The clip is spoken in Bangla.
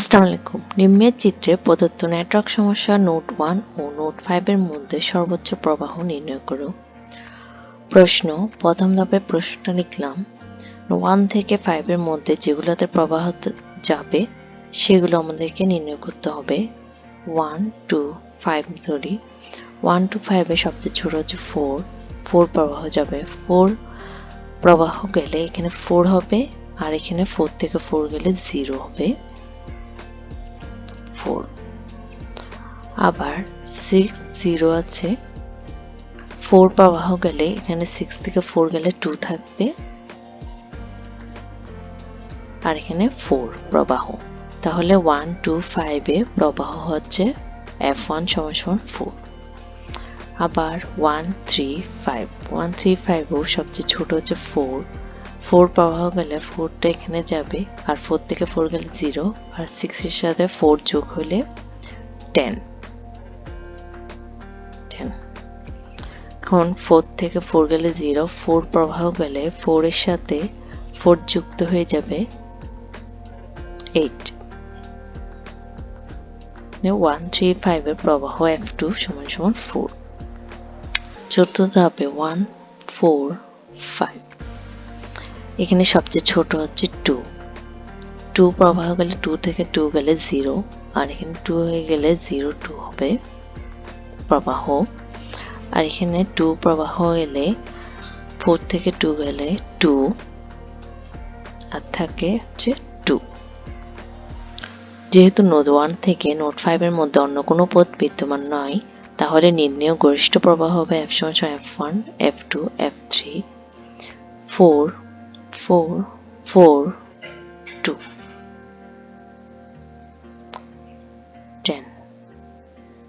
আসসালামু নিম্নের চিত্রে প্রদত্ত নেটওয়ার্ক সমস্যা নোট ওয়ান ও নোট ফাইভের মধ্যে সর্বোচ্চ প্রবাহ নির্ণয় করো। প্রশ্ন, প্রথম ধাপে প্রশ্নটা লিখলাম। ওয়ান থেকে ফাইভের মধ্যে যেগুলোতে প্রবাহ যাবে, সেগুলো আমাদেরকে নির্ণয় করতে হবে। ওয়ান, টু, ফাইভ, ধরি। ওয়ান টু ফাইভে সবচেয়ে ছোট হচ্ছে ফোর। ফোর প্রবাহ যাবে। ফোর প্রবাহ গেলে এখানে ফোর হবে, আর এখানে ফোর থেকে ফোর গেলে জিরো হবে। ফোর। আবার সিক্স জিরো আছে। ফোর প্রবাহ গেলে এখানে সিক্স থেকে ফোর গেলে টু থাকবে। আর এখানে ফোর প্রবাহ। তাহলে ওয়ান টু ফাইভে প্রবাহ হচ্ছে এফ ওয়ান সমান সমান ফোর আবার one three five one three ফাইভও সবচেয়ে ছোট হচ্ছে ফোর ফোর প্রবাহ গেলে ফোরটা এখানে যাবে, আর ফোর থেকে ফোর গেলে জিরো, আর সিক্সের সাথে ফোর যোগ হলে টেন। এখন ফোর থেকে ফোর গেলে জিরো, ফোর প্রবাহ গেলে ফোরের সাথে ফোর যুক্ত হয়ে যাবে এইট। ওয়ান থ্রি ফাইভের প্রবাহ এফ টু সমান সমান ফোর। চতুর্থ ধাপে ওয়ান, ফোর, ফাইভ। এখানে সবচেয়ে ছোট হচ্ছে টু টু প্রবাহ গেলে টু থেকে টু গেলে জিরো আর এখানে টু হয়ে গেলে জিরো টু হবে প্রবাহ। আর এখানে টু প্রবাহ এলে ফোর থেকে টু গেলে টু আর থাকে হচ্ছে টু যেহেতু নোট ওয়ান থেকে নোট ফাইভের মধ্যে অন্য কোনো পদ বিদ্যমান নয়, তাহলে নির্ণেয় গরিষ্ঠ প্রবাহ হবে এফ সমান F one F two F three four four, four, two, ten.